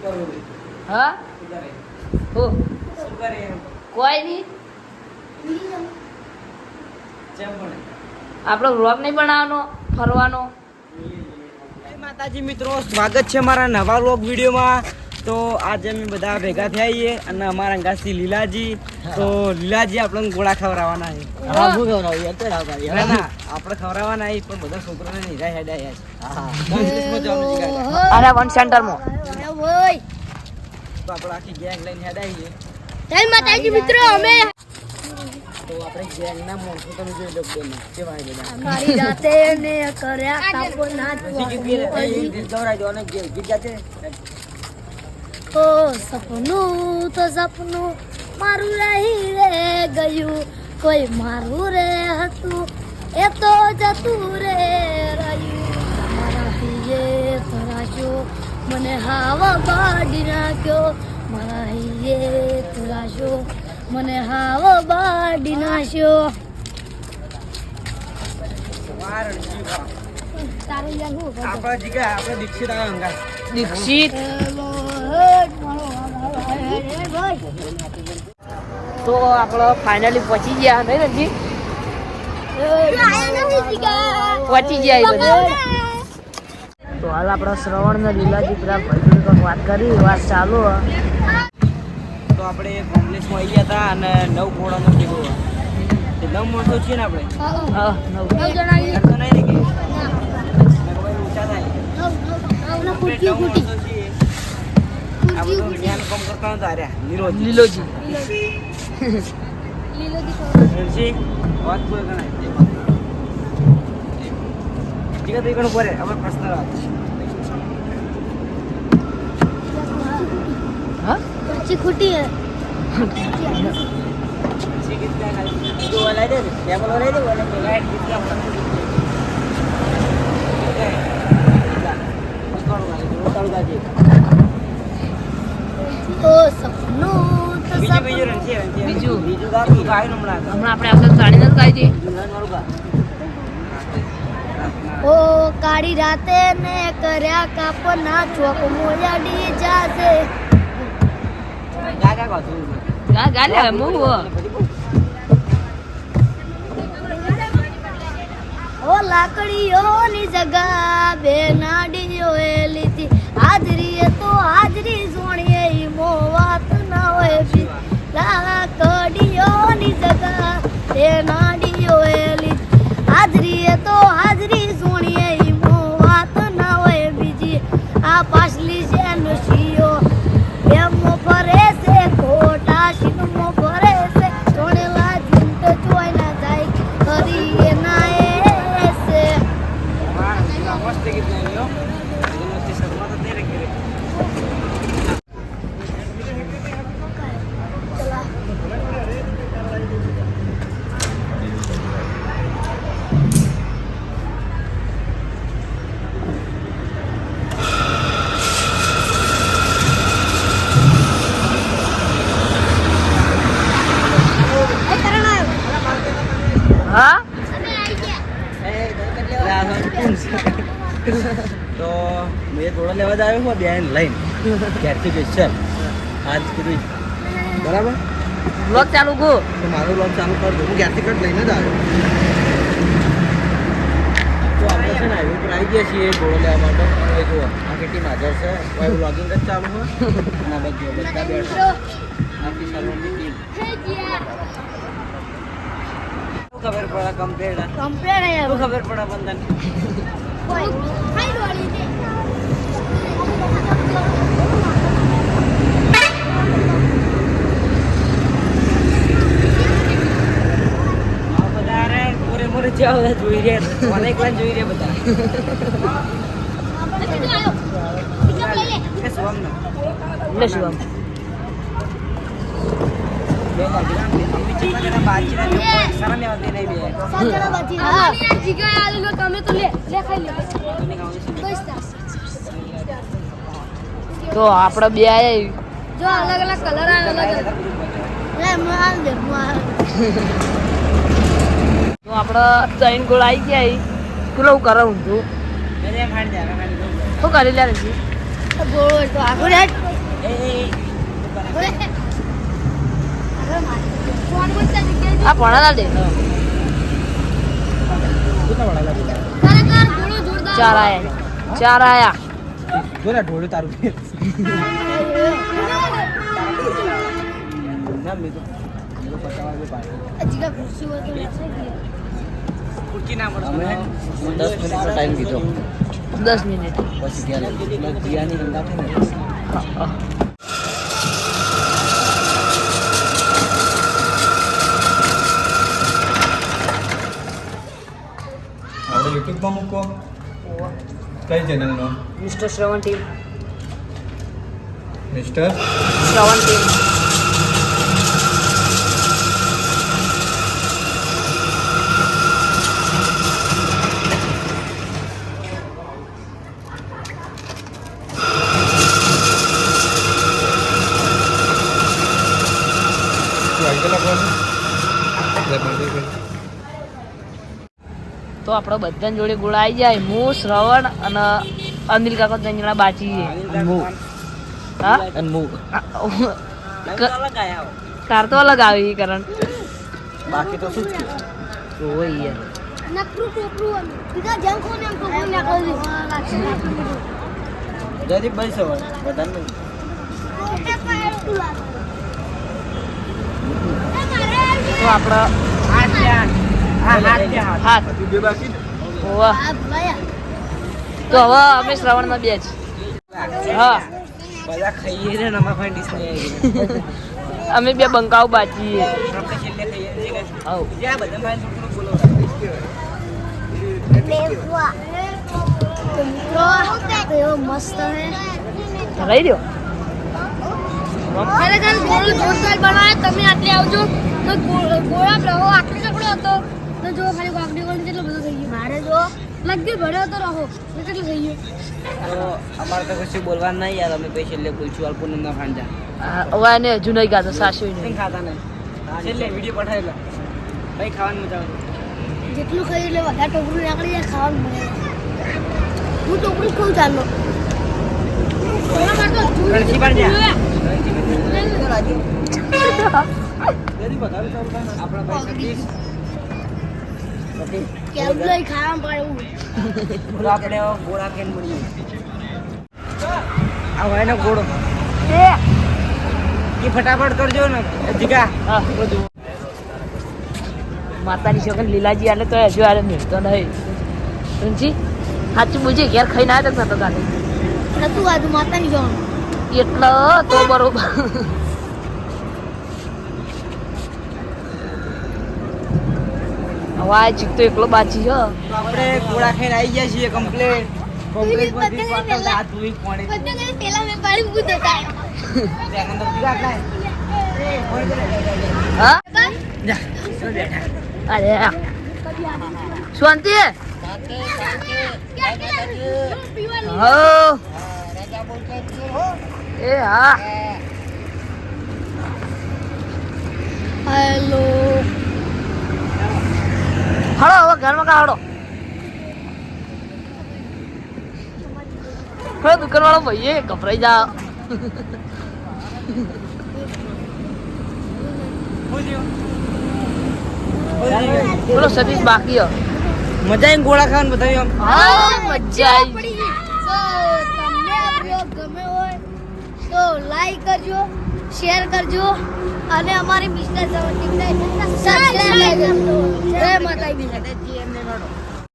હા? હો. કોઈ નહીં. આપણો વ્લોગ નહીં બનાવવાનો ફરવાનો. માતાજી મિત્રો સ્વાગત છે મારા નવા વ્લોગ વિડીયોમાં. તો આજે અમે બધા ભેગા થયા છીએ અને અમારા અંગાસી લીલાજી. તો લીલાજી આપણને ગોળા ખવડાવવાના છે. ના ના આપણે ખવડાવવાના છે પણ બધા છોકરાને નિરાશ હેડાયા છે. અરે વન સેન્ટરમાં તો આપણે આખી ગેંગ લઈને હેડાઈએ જય માતાજી મિત્રો અમે તો આપણે ગેંગના માણસો તમે જોઈ લો બેન કેવા છે બધા. મારી રાતે ને કર્યા કાપો ના ગીત ગવડાવી અને ગીત ગાતે ઓ સપનું તો સપનું મારું રહી રે ગયું. કોઈ મારું રે હતું એ તો જતું રે રહ્યું. મારા હિયે તરાશો મને હાવા બાડી નાખ્યો. મારા હિયે તરાશો મને હાવા બાડી નાખ્યો? આપણા જીગા આપણે દીક્ષિત દીક્ષિત? તો આપણો ફાઇનલી પહોંચી ગયા નહીં રણજી પહોંચી ગયા તો હાલ આપણા શ્રવણ ને લીલાજી પેલા ભાઈ વાત કરી વાત ચાલુ તો આપણે કોંગ્રેસમાં આવી ગયા હતા અને નવ ઘોડાનો તે નવ મોટો છીએ ને આપણે હા, નવ. જણા નહીં ને ઊંચા થાય કામ કરતા હતા અરે નીરોજી લીલોજી. લીલોજી. વાત પૂરી ગણાય ઠીક છે ઘણું પડે હવે પ્રશ્ન હા? પછી ખૂટી હે? ઓલાઈ દે સપનું તો બીજું બીજું રણજી રણજી બીજું. બીજું ગાયું હમણાં હમણાં આપણે આપણે ગાડી નથી ગાઈ હતી જુનાન વાળું ગા ઓ કાળી રાતે ને કર્યા કાપના ચોક મોયાડી જાશે. ગા ગા ગાતું ગા ગા લે હું. ઓ લાકડીઓની જગા બે નાડીઓ એ લીધી. હાજરી તો હાજરી મો વાત ના હોય બી કડીઓની જગા. બે નાડીઓ એ હાજરી એ તો હાજરી લેવા જ આવ્યો બેન લઈને. ક્યારથી સ્પેશિયલ આજ કીધું બરાબર? બ્લોગ ચાલુ ગો તો મારું લોક ચાલુ કર દઉં હું ક્યારથી કટ લઈને જ આવ્યો. તો આપણે છે ને હાઈવે પર આવી ગયા છીએ ઘોડો લેવા માટે. હવે જુઓ આ કેટલી હાજર છે. કોઈ વ્લોગિંગ જ ચાલુ હોય. અને આ બધા બધા બેઠા. આખી સલૂનની ટીમ ખબર પડે કમ્પ્લેટ કમ્પેર હે ખબર પડે બંધન કોઈ ખાઈ વાળી છે આ બધા અરે મોરે બધા જોઈ રહ્યા મને એકલા જોઈ રહ્યા બધા. શિવમ જો તો આપણે બે આયા જો અલગ અલગ કલર આવે અલગ અલગ આપણે ત્રણ ગોળ આવી ગયા. પેલું કરે ઊંધું મેં એમ હાડી જાય હાડી દઉં શું કરી લે રણજી ગોળ તો આગળ આ ભણા ના દે ચાર આયા. ચાર આયા. જોને ઢોળ્યું તારું ના મેં તો મેં તો પચાસ દસ મિનિટનો ટાઈમ કીધો દસ મિનિટ પછી ગયા એટલે જીયાની હંગાથે ને આપણે યુટ્યુબમાં મૂકો કઈ ચેનલનો mister Shravan team mister Shravan team શું આવી ગયેલા ફોન લે બંધ કરી. તો આપણો બધા જોડે ગોળા આવી જાય. હું શ્રવણ અને અનિલ કાકા ત્રણ જણા બાચી મૂક હા? મૂક ક- તાર તો અલગ આવી કરણ. બાકી તો શું હોય યાર. જેમ આપણો. તો હવે અમે શ્રવણના બે જ. અમે બે બંકાઓ બાચીએ આપણે છેલ્લે ખાઈએ છીએ કે હવ જ્યાં બધા ભાઈ થોડું બોલો મેઘવા. તો મિત્રો, તો એવો મસ્ત હે રહી દો ખરેખર ગોળો જોરદાર બનાવે તમે આટલે આવજો તો ગોળા રહો આટલો ચકડો હતો. તો જો ખાલી કેટલો બધો થઈ ગયો. મારે જો લગી ભર્યો તો રહો કેટલું થઈ ગયું. તો અમારે તો કશું બોલવાનું નહીં યાર અમે પછી એટલે બોલશું અલ્પોને ના ભાંજા હવે એને હજુ નહીં ગાતો સાસુ નહીં. ખાતા નહીં? છેલ્લે વીડિયો પઠાયેલા. ભાઈ ખાવાની મજા આવે. જેટલું ખાઈ એટલે વધારે ટોકરું નીકળી જાય ખાવાનું મળે હું ટોકરું ખાઉં ચાલો જા. લઈ ખાવા પડે તો આપણે ગોળા ખાઈને મળીએ. આ ભાઈ નો ગોળો. એ. ફટાફટ કરજો ને. જીગા. હા બધું. માતાની છોકરી લીલાજી આલે તો હજુ આલે મેળતો નહીં. રણજી સાચું બોલજે ઘેર ખાઈને આવ્યા તક નતો કાલે. નતું આજુ માતાની જવાનું એટલે તો બરોબર. હવે આ ચીક તો એકલો બાચી છે. આપણે ગોળા ખાઈને આવી ગયા છીએ કમ્પ્લેટ કમ્પ્લેટ બધી બધા હાથ ધોઈ પાણી બધા કઈ પેલા મેં પાણી મૂકી દેતા ત્યાં અંદર જીગા ખાય એ હા? જા અરે શાંતિ? એ હા. હેલો. ઘરમાં કાઢો હવે દુકાન વાળો ભાઈએ ગભરાઈ જા. બોલો સતીશ બાકી હો. મજા આવી ગોળા ખાવાનું બતાવ્યું હા મજા આવી તમને આ પ્રયોગ ગમે હોય તો લાઈક કરજો. શેર કરજો અને અમારી બિઝનેસ સબસ્ક્રાઇબ કરજો. જય માતાજી.